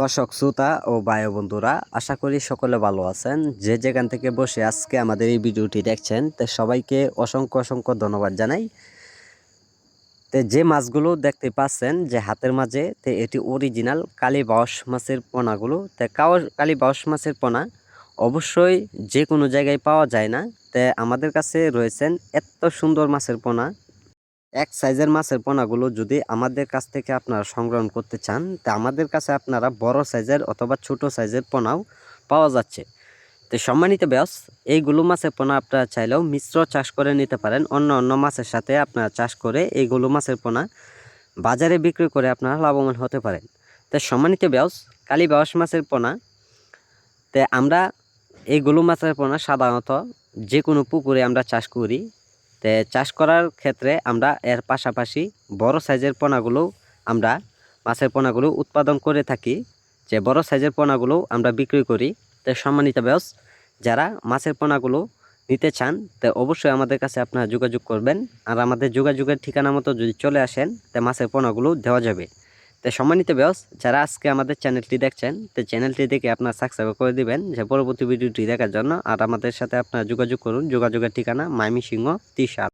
দর্শক, শ্রোতা ও বায়ু বন্ধুরা, আশা করি সকলে ভালো আছেন। যে যেখান থেকে বসে আজকে আমাদের এই ভিডিওটি দেখছেন, তো সবাইকে অসংখ্য অসংখ্য ধন্যবাদ জানাই। তো যে মাছগুলো দেখতে পাচ্ছেন, যে হাতের মাঝে, তো এটি অরিজিনাল কালী বাউস মাছের পোনাগুলো। তো কালী বাউস মাছের পোনা অবশ্যই যে কোনো জায়গায় পাওয়া যায় না। তো আমাদের কাছে রয়েছেন এত সুন্দর মাছের পোনা। এক সাইজের মাছের পোনাগুলো যদি আমাদের কাছ থেকে আপনারা সংগ্রহ করতে চান, তা আমাদের কাছে আপনারা বড় সাইজের অথবা ছোট সাইজের পোনাও পাওয়া যাচ্ছে। তো সম্মানিত ব্যাস এইগুলো মাছের পোনা আপনারা চাইলেও মিশ্র চাষ করে নিতে পারেন। অন্য অন্য মাছের সাথে আপনারা চাষ করে এইগুলো মাছের পোনা বাজারে বিক্রি করে আপনারা লাভবান হতে পারেন। তো সম্মানিত ব্যাস কালী বাউস মাছের পোনা, তে আমরা এইগুলো মাছের পোনা সাধারণত যে কোনো পুকুরে আমরা চাষ করি তে চাষ করার ক্ষেত্রে আমরা এর পাশাপাশি বড় সাইজের পোনাগুলো আমরা মাছের পোনাগুলো উৎপাদন করে থাকি। যে বড় সাইজের পোনাগুলো আমরা বিক্রি করি, তো সম্মানিত ব্যস, যারা মাছের পোনাগুলো নিতে চান, তো অবশ্যই আমাদের কাছে আপনারা যোগাযোগ করবেন। আর আমাদের যোগাযোগের ঠিকানা মতো যদি চলে আসেন, তো মাছের পোনাগুলো দেওয়া যাবে। তো সম্মানিত ব্যাস যারা আজকে আমাদের চ্যানেলটি দেখছেন, তো চ্যানেলটি দেখে আপনার সাবস্ক্রাইব করে দিবেন, যে পরবর্তী ভিডিওটি দেখার জন্য। আর আমাদের সাথে আপনারা যোগাযোগ করুন। যোগাযোগের ঠিকানা মাইমি সিংহ তিসার